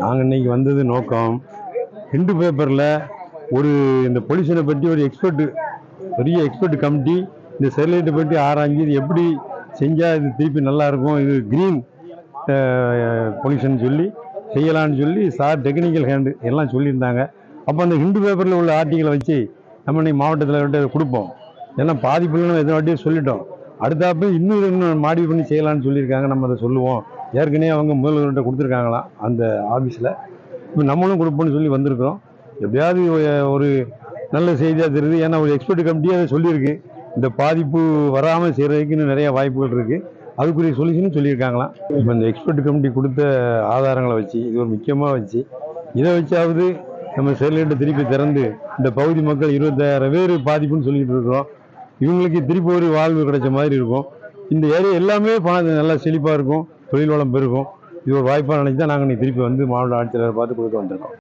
நாங்கள் இன்னைக்கு வந்தது நோக்கம். ஹிண்டு பேப்பரில் ஒரு இந்த பொல்யூஷனை பற்றி ஒரு எக்ஸ்பர்ட்டு பெரிய எக்ஸ்பர்ட் கமிட்டி இந்த ஸ்டெர்லைட்டை பற்றி ஆராய்ஞ்சு இது எப்படி செஞ்சால் இது திருப்பி நல்லா இருக்கும் இது க்ரீன் பொல்யூஷன் சொல்லி செய்யலான்னு சொல்லி சார் டெக்னிக்கல் ஹேண்டு எல்லாம் சொல்லியிருந்தாங்க. அப்போ அந்த ஹிண்டு பேப்பரில் உள்ள ஆர்டிகளை வச்சு நம்ம இன்னைக்கு மாவட்டத்தில் விட்டு கொடுப்போம். ஏன்னா பாதிப்புలను எத்தனை வாட்டியும் சொல்லிட்டோம். அடுத்தாப்பு இன்னும் இன்னும் மாடி பண்ணி செய்யலாம்னு சொல்லியிருக்காங்க. நம்ம அதை சொல்லுவோம். ஏற்கனவே அவங்க முதல்வர்கிட்ட கொடுத்துருக்காங்களாம் அந்த ஆஃபீஸில் இப்போ நம்மளும் கொடுப்போம்னு சொல்லி வந்திருக்கிறோம். எப்படியாவது ஒரு நல்ல செய்தியாக தெரியுது. ஏன்னா ஒரு எக்ஸ்பர்ட் கமிட்டியே அதை சொல்லியிருக்கு. இந்த பாதிப்பு வராமல் செய்கிறதுக்கு இன்னும் நிறைய வாய்ப்புகள் இருக்குது அதுக்குரிய சொல்யூஷனும் சொல்லியிருக்காங்களாம். இப்போ இந்த எக்ஸ்பர்ட் கமிட்டி கொடுத்த ஆதாரங்களை வச்சு இது ஒரு முக்கியமாக வச்சு இதை வச்சாவது நம்ம ஸ்டெர்லைட்டை திருப்பி திறந்து இந்த பகுதி மக்கள் இருபத்தாயிரம் பேர் பாதிப்புன்னு சொல்லிட்டு இருக்கிறோம். இவங்களுக்கு திருப்பி ஒரு வாழ்வு கிடைச்ச மாதிரி இருக்கும். இந்த ஏரியா எல்லாமே பணம் நல்லா செழிப்பாக இருக்கும். தொழில் வளம் பெருகும். இது ஒரு வாய்ப்பாக நினைச்சு தான் நாங்கள் இன்னைக்கு திருப்பி வந்து மாவட்ட ஆட்சியரை பார்த்து கொடுக்க வந்திருக்கோம்.